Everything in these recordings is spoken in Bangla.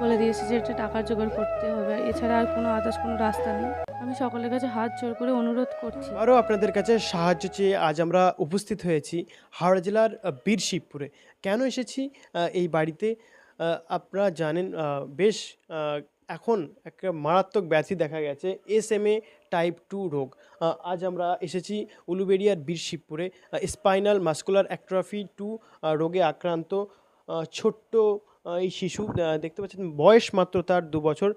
বলে দিয়েছে যে এটা টাকার জোগাড় করতে হবে। এছাড়া আর কোনো আদার্স কোনো রাস্তা নেই। আমি সকলের কাছে হাত জোর করে অনুরোধ করছি। আরও আপনাদের কাছে সাহায্য চেয়ে আজ আমরা উপস্থিত হয়েছি হাওড়া জেলার বীরশিবপুরে। কেন এসেছি? এই বাড়িতে? আপনারা জানেন বেশ এখন একটা মারাত্মক ব্যাধি দেখা গেছে S M A type two রোগ। আজ আমরা এসেছি উলুবেড়িয়ার বীরশিবপুরে স্পাইনাল মাস্কুলার অ্যাট্রফি টু রোগে আক্রান্ত ছোট্ট এই শিশু দেখতে পাচ্ছেন বয়স মাত্র তার দু বছর।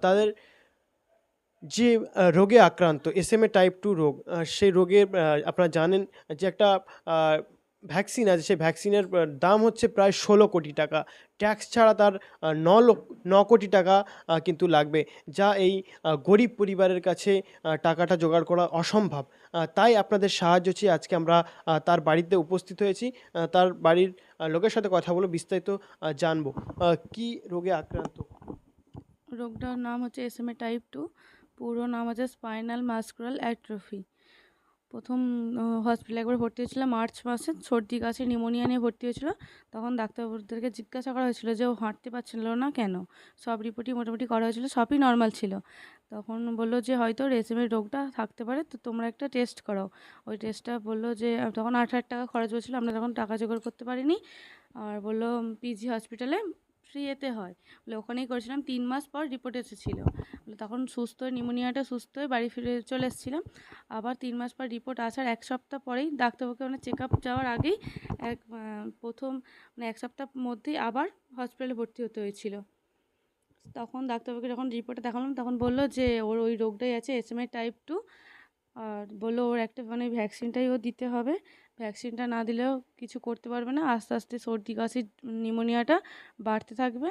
তাদের যে রোগে আক্রান্ত S M A type two রোগ সেই রোগের আপনারা জানেন যে একটা ভ্যাকসিন আছে, সেই ভ্যাকসিনের দাম হচ্ছে প্রায় ষোলো কোটি টাকা। ট্যাক্স ছাড়া তার ন ন কোটি টাকা কিন্তু লাগবে, যা এই গরিব পরিবারের কাছে টাকাটা জোগাড় করা অসম্ভব। তাই আপনাদের সাহায্য চেয়ে আজকে আমরা তার বাড়িতে উপস্থিত হয়েছি। তার বাড়ির লোকের সাথে কথা বলে বিস্তারিত জানব। কি রোগে আক্রান্ত? রোগটার নাম হচ্ছে S M A type two পুরো নাম হচ্ছে স্পাইনাল মাস্কুলার অ্যাট্রফি প্রথম হসপিটালে একবার ভর্তি হয়েছিল মার্চ মাসে। সর্দি, কাশি নিউমোনিয়া নিয়ে ভর্তি হয়েছিল। তখন ডাক্তারবাবুদেরকে জিজ্ঞাসা করা হয়েছিল যে, ও হাঁটতে পারছিল না কেন? সব রিপোর্টই মোটামুটি করা হয়েছিল, সবই নর্মাল ছিল। তখন বলল যে, হয়তো রেসিমের রোগটা থাকতে পারে, তো তোমরা একটা টেস্ট করো ওই টেস্টটা বলল যে, তখন আট হাজার টাকা খরচ হয়েছিল, আমরা তখন টাকা জোগাড় করতে পারিনি। আর বলল পিজি হসপিটালে ফ্রিতে হয়। বলে ওখানেই করেছিলাম, তিন মাস পর রিপোর্ট এসেছিল। বলে তখন সুস্থ নিউমোনিয়াটা সুস্থ হয়ে বাড়ি ফিরে চলে এসেছিলাম। আবার তিন মাস পর রিপোর্ট আসার এক সপ্তাহ পরেই ডাক্তারবাবুকে মানে চেক আপ যাওয়ার আগেই এক প্রথম মানে এক সপ্তাহ মধ্যেই আবার হসপিটালে ভর্তি হতে হয়েছিল। তখন ডাক্তারবাবুকে যখন রিপোর্টে দেখালাম, তখন বলল যে ওর ওই রোগটাই আছে এসএমআই টাইপ টু আর বলল ওর একটা মানে ভ্যাকসিনটাই ও দিতে হবে। ভ্যাকসিনটা না দিলেও কিছু করতে পারবে না। আস্তে আস্তে সর্দি, কাশি নিউমোনিয়াটা বাড়তে থাকবে।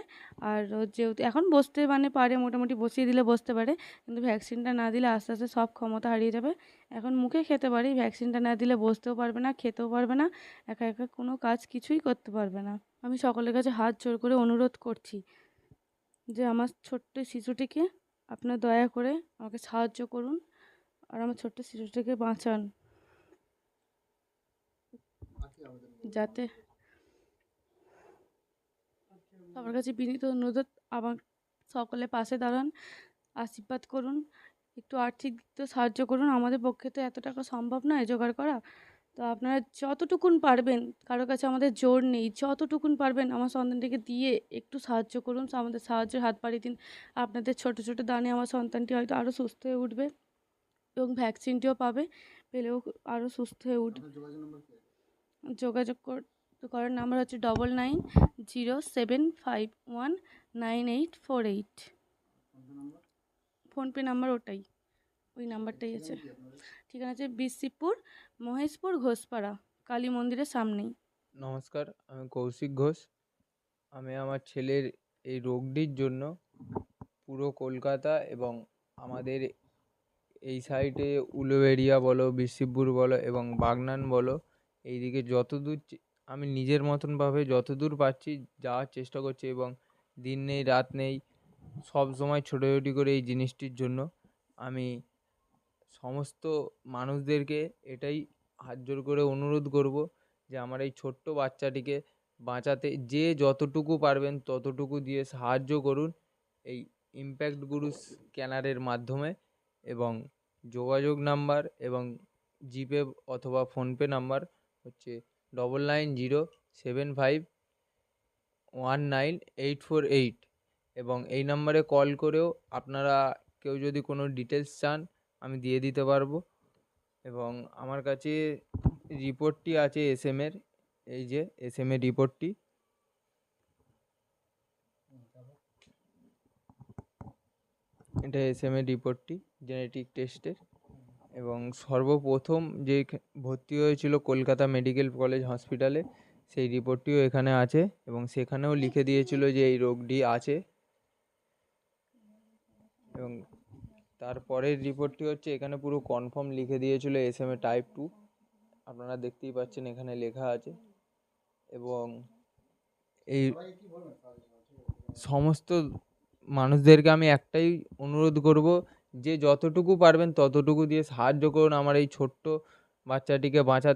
আর যেহেতু এখন বসতে মানে পারে, মোটামুটি বসিয়ে দিলে বসতে পারে, কিন্তু ভ্যাকসিনটা না দিলে আস্তে আস্তে সব ক্ষমতা হারিয়ে যাবে। এখন মুখে খেতে পারি ভ্যাকসিনটা না দিলে বসতেও পারবে না, খেতেও পারবে না, একা একা কোনো কাজ কিছুই করতে পারবে না। আমি সকলের কাছে হাত জোর করে অনুরোধ করছি যে আমার ছোট্ট শিশুটিকে আপনার দয়া করে আমাকে সাহায্য করুন। আর আমার ছোট্ট শিশুটিকে বাঁচান। যাতে সবার কাছে বিনীত অনুরোধ। আমার সকলে পাশে দাঁড়ান, আশীর্বাদ করুন, একটু আর্থিক দিক দিয়ে সাহায্য করুন। আমাদের পক্ষে তো এত টাকা সম্ভব নয় জোগাড় করা। তো আপনারা যতটুকুন পারবেন কারোর কাছে আমাদের জোর নেই, যতটুকুন পারবেন আমার সন্তানটিকে দিয়ে একটু সাহায্য করুন। আমাদের সাহায্যের হাত বাড়িয়ে দিন। আপনাদের ছোট ছোট দানে আমার সন্তানটি হয়তো আরও সুস্থ হয়ে উঠবে এবং ভ্যাকসিনটিও পাবে। পেলেও আরও সুস্থ হয়ে উঠবে যোগাযোগ কর- করার নাম্বার হচ্ছে double nine zero seven five one nine eight four eight PhonePe number ওটাই। ওই নাম্বারটাই আছে। ঠিকানা আছে বিসিপুর, মহেশপুর, ঘোষপাড়া, কালী মন্দিরের সামনেই। নমস্কার, আমি কৌশিক ঘোষ। আমি আমার ছেলের এই রোগটির জন্য পুরো কলকাতা এবং আমাদের এই সাইডে উলুবেড়িয়া বলো বিশিবপুর বলো এবং বাগনান বলো এইদিকে যতদূর আমি নিজের মতনভাবে যতদূর পারছি যাওয়ার চেষ্টা করছি এবং দিন নেই, রাত নেই, সব সময় ছোটাছুটি করে এই জিনিসটির জন্য আমি সমস্ত মানুষদেরকে এটাই হাত জোর করে অনুরোধ করব যে আমার এই ছোট্ট বাচ্চাটিকে বাঁচাতে যে যতটুকু পারবেন ততটুকু দিয়ে সাহায্য করুন এই ইম্প্যাক্ট গুরু স্ক্যানারের মাধ্যমে এবং যোগাযোগ নাম্বার এবং জিপে অথবা ফোনপে নাম্বার হচ্ছে double nine zero seven five one nine eight four eight এবং এই নাম্বারে কল করেও আপনারা কেউ যদি কোনো ডিটেলস চান, আমি দিয়ে দিতে পারব। এবং আমার কাছে রিপোর্টটি আছে এস এম এর, এই যে এস এম এর রিপোর্টটি এটা এস এম এর রিপোর্টটি জেনেটিক টেস্টের এবং সর্বপ্রথম যে ভর্তি হয়েছিল কলকাতা মেডিকেল কলেজ হসপিটালে, সেই রিপোর্টটিও এখানে আছে এবং সেখানেও লিখে দিয়েছিল যে এই রোগটি আছে। এবং তারপরের রিপোর্টটি হচ্ছে এখানে পুরো কনফার্ম লিখে দিয়েছিল S M A type two. আপনারা দেখতেই পাচ্ছেন এখানে লেখা আছে এবং এই সমস্ত মানুষদেরকে আমি একটাই অনুরোধ করব যে যতটুকু পারবেন ততটুকু দিয়ে সাহায্য করুন আমার এই ছোট্ট বাচ্চাটিকে বাঁচাতে।